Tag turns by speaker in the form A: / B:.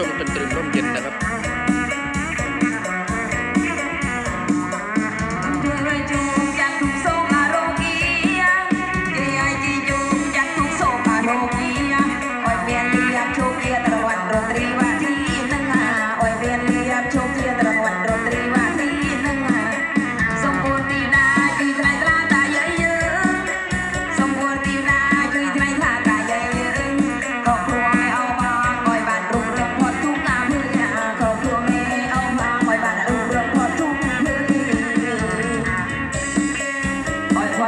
A: ชมดนตรีร่มเย็นนะครับ